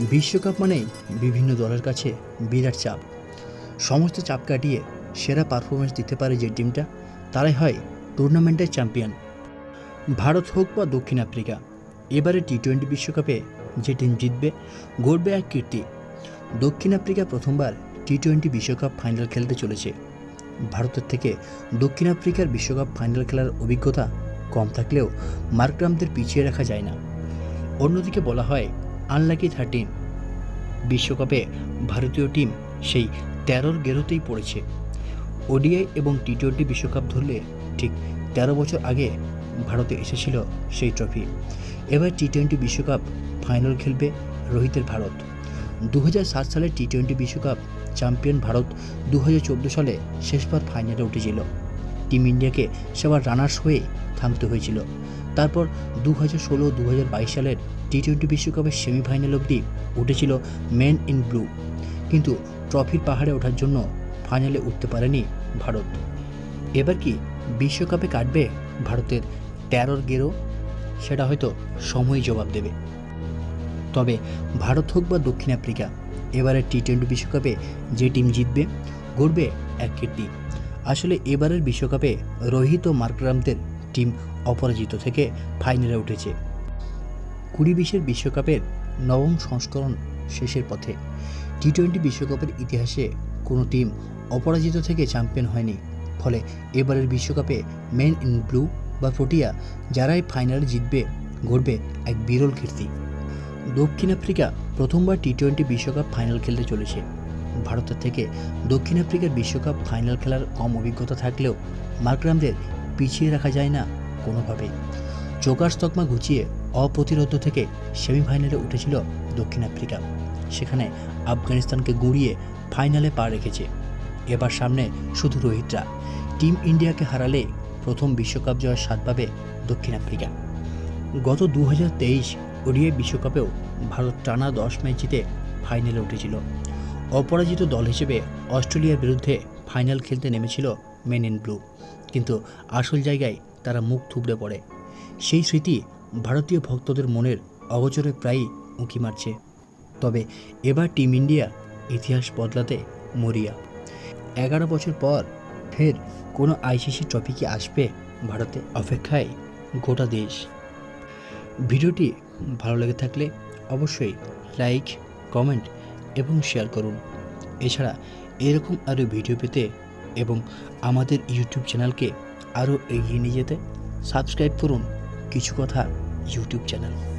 বিশ্বকাপ মানেই বিভিন্ন দলের কাছে বিরাট চাপ। সমস্ত চাপ কাটিয়ে সেরা পারফরমেন্স দিতে পারে যে টিমটা, তারাই হয় টুর্নামেন্টের চ্যাম্পিয়ন ভারত হোক বা দক্ষিণ আফ্রিকা এবারে টি টোয়েন্টি বিশ্বকাপে যে টিম জিতবে, গড়বে এক কীর্তি। দক্ষিণ আফ্রিকা প্রথমবার টি টোয়েন্টি বিশ্বকাপ ফাইনাল খেলতে চলেছে। ভারতের থেকে দক্ষিণ আফ্রিকার বিশ্বকাপ ফাইনাল খেলার অভিজ্ঞতা কম থাকলেও মার্করামদের পিছিয়ে রাখা যায় না। অন্যদিকে বলা হয় আনলাকি থার্টিন বিশ্বকাপে ভারতীয় টিম সেই তেরোর গেরোতেই পড়েছে। ওডিআই এবং টি টোয়েন্টি বিশ্বকাপ ধরলে ঠিক তেরো বছর আগে ভারতে এসেছিল সেই ট্রফি এবার টি টোয়েন্টি বিশ্বকাপ ফাইনাল খেলবে রোহিতের ভারত। দু সালের টি টোয়েন্টি বিশ্বকাপ চ্যাম্পিয়ন ভারত দু হাজার চোদ্দ সালে শেষবার ফাইনালে উঠেছিল। টিম ইন্ডিয়াকে সেবার রানার্স হয়ে থামতে হয়েছিল। তারপর দু হাজার ষোলো দু হাজার বাইশ সালের টি টোয়েন্টি বিশ্বকাপের সেমিফাইনাল অবধি উঠেছিল মেন ইন ব্লু কিন্তু ট্রফির পাহাড়ে ওঠার জন্য ফাইনালে উঠতে পারেনি ভারত। এবার কি বিশ্বকাপে কাটবে ভারতের তেরোর গেরো? সেটা হয়তো সময়ই জবাব দেবে। তবে ভারত হোক বা দক্ষিণ আফ্রিকা, এবারের টি টোয়েন্টি বিশ্বকাপে যে টিম জিতবে, গড়বে এক কীর্তি। আসলে এবারের বিশ্বকাপে রোহিত ও মার্করামদের টিম অপরাজিত থেকে ফাইনালে উঠেছে। কুড়ি বিশের বিশ্বকাপের নবম সংস্করণ শেষের পথে টি টোয়েন্টি বিশ্বকাপের ইতিহাসে কোনো টিম অপরাজিত থেকে চ্যাম্পিয়ন হয়নি। ফলে এবারের বিশ্বকাপে মেন ইন ব্লু বা প্রোটিয়া যারাই ফাইনালে জিতবে, গড়বে এক বিরল কীর্তি। দক্ষিণ আফ্রিকা প্রথমবার টি টোয়েন্টি বিশ্বকাপ ফাইনাল খেলতে চলেছে। ভারতের থেকে দক্ষিণ আফ্রিকার বিশ্বকাপ ফাইনাল খেলার কম অভিজ্ঞতা থাকলেও মার্করামদের পিছিয়ে রাখা যায় না কোনোভাবেই। চোকার তকমা ঘুচিয়ে অপ্রতিরোধ থেকে সেমিফাইনালে উঠেছিল দক্ষিণ আফ্রিকা। সেখানে আফগানিস্তানকে গুঁড়িয়ে ফাইনালে পা রেখেছে। এবার সামনে শুধু রোহিতরা। টিম ইন্ডিয়াকে হারালে প্রথম বিশ্বকাপ জয়ের স্বাদ পাবে দক্ষিণ আফ্রিকা। গত দু হাজার তেইশ ওডিআই বিশ্বকাপেও ভারত টানা দশ ম্যাচ জিতে ফাইনালে উঠেছিল। অপরাজিত দল হিসেবে অস্ট্রেলিয়ার বিরুদ্ধে ফাইনাল খেলতে নেমেছিল মেন ইন ব্লু কিন্তু আসল জায়গায় তারা মুখ থুবড়ে পড়ে। সেই স্মৃতি ভারতীয় ভক্তদের মনের অগোচরে প্রায়ই উঁকি মারছে। তবে এবার টিম ইন্ডিয়া ইতিহাস বদলাতে মরিয়া। এগারো বছর পর ফের কোনো আইসিসি ট্রফি কি আসবে ভারতে অপেক্ষায় গোটা দেশ। ভিডিওটি ভালো লেগে থাকলে অবশ্যই লাইক কমেন্ট এবং শেয়ার করুন। এছাড়া এরকম আরও ভিডিও পেতে এবং আমাদের ইউটিউব চ্যানেলকে আরও এগিয়ে নিয়ে যেতে সাবস্ক্রাইব করুন। কিছু কথা ইউটিউব চ্যানেল